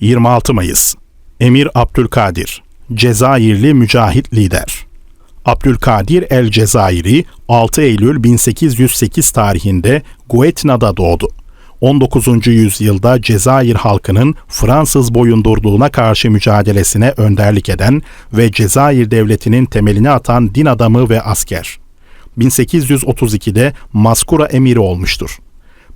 26 Mayıs Emir Abdülkadir Cezayirli mücahit lider Abdülkadir el Cezayiri 6 Eylül 1808 tarihinde Guetna'da doğdu. 19. yüzyılda Cezayir halkının Fransız boyundurluğuna karşı mücadelesine önderlik eden ve Cezayir devletinin temelini atan din adamı ve asker. 1832'de Maskura emiri olmuştur.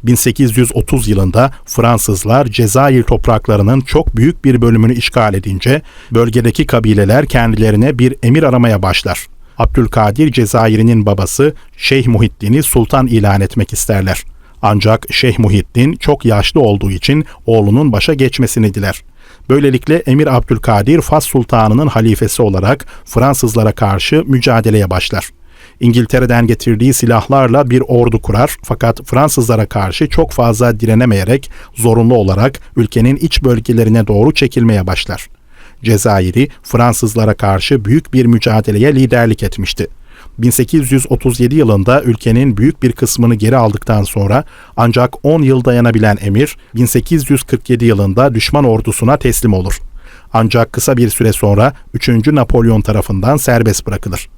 1830 yılında Fransızlar Cezayir topraklarının çok büyük bir bölümünü işgal edince bölgedeki kabileler kendilerine bir emir aramaya başlar. Abdülkadir Cezayir'in babası Şeyh Muhiddin'i sultan ilan etmek isterler. Ancak Şeyh Muhiddin çok yaşlı olduğu için oğlunun başa geçmesini diler. Böylelikle Emir Abdülkadir Fas Sultanı'nın halifesi olarak Fransızlara karşı mücadeleye başlar. İngiltere'den getirdiği silahlarla bir ordu kurar fakat Fransızlara karşı çok fazla direnemeyerek zorunlu olarak ülkenin iç bölgelerine doğru çekilmeye başlar. Cezayir'i Fransızlara karşı büyük bir mücadeleye liderlik etmişti. 1837 yılında ülkenin büyük bir kısmını geri aldıktan sonra ancak 10 yıl dayanabilen emir 1847 yılında düşman ordusuna teslim olur. Ancak kısa bir süre sonra 3. Napolyon tarafından serbest bırakılır.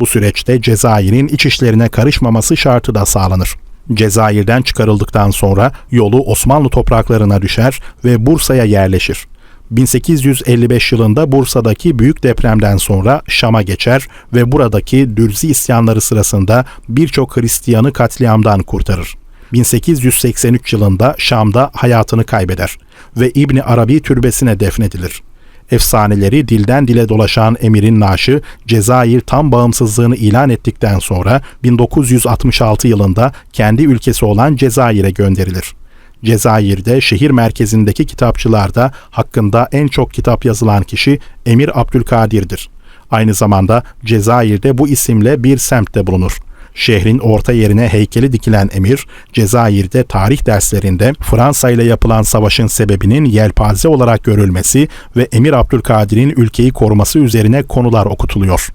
Bu süreçte Cezayir'in iç işlerine karışmaması şartı da sağlanır. Cezayir'den çıkarıldıktan sonra yolu Osmanlı topraklarına düşer ve Bursa'ya yerleşir. 1855 yılında Bursa'daki büyük depremden sonra Şam'a geçer ve buradaki Dürzi isyanları sırasında birçok Hristiyanı katliamdan kurtarır. 1883 yılında Şam'da hayatını kaybeder ve İbni Arabi türbesine defnedilir. Efsaneleri dilden dile dolaşan emirin naaşı Cezayir tam bağımsızlığını ilan ettikten sonra 1966 yılında kendi ülkesi olan Cezayir'e gönderilir. Cezayir'de şehir merkezindeki kitapçılarda hakkında en çok kitap yazılan kişi Emir Abdülkadir'dir. Aynı zamanda Cezayir'de bu isimle bir semtte bulunur. Şehrin orta yerine heykeli dikilen emir, Cezayir'de tarih derslerinde Fransa ile yapılan savaşın sebebinin yelpaze olarak görülmesi ve Emir Abdülkadir'in ülkeyi koruması üzerine konular okutuluyor.